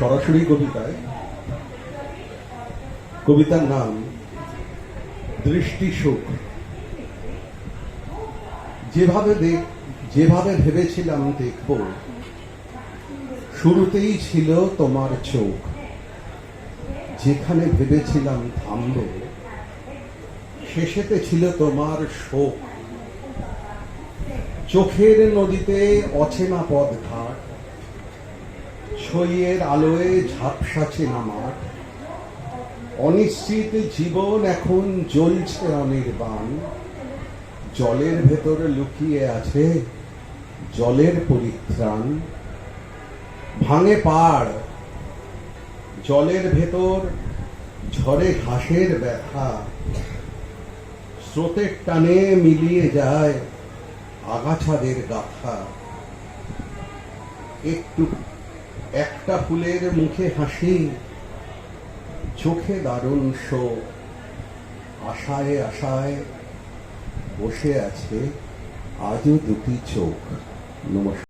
সরাসরি কবিতায়, কবিতার নাম দৃষ্টি সুখ। যেভাবে দেখ যেভাবে ভেবেছিলাম দেখব, শুরুতেই ছিল তোমার চোখ। যেখানে ভেবেছিলাম থামব, শেষেতে ছিল তোমার শোক। চোখের নদীতে অচেনা পথ ঘাট ছইয়ের আলোয় ঝাপসা চেনা মাঠ অনিশ্চিত জীবন এখন জ্বলছে অনির্বাণ জলের ভেতরে লুকিয়ে আছে জলের পরিত্রাণ। ভাঙে পাড়, জলের ভেতর ঝড়ে ঘাসের ব্যথা। স্রোতের টানে মিলিয়ে যায় আগাছাদের গাথা। একটু একটা ফুলের মুখে হাসি, চোখে দারুণ শোক। আশায় আশায় বসে আছে আজও দুটি চোখ। নমস্কার।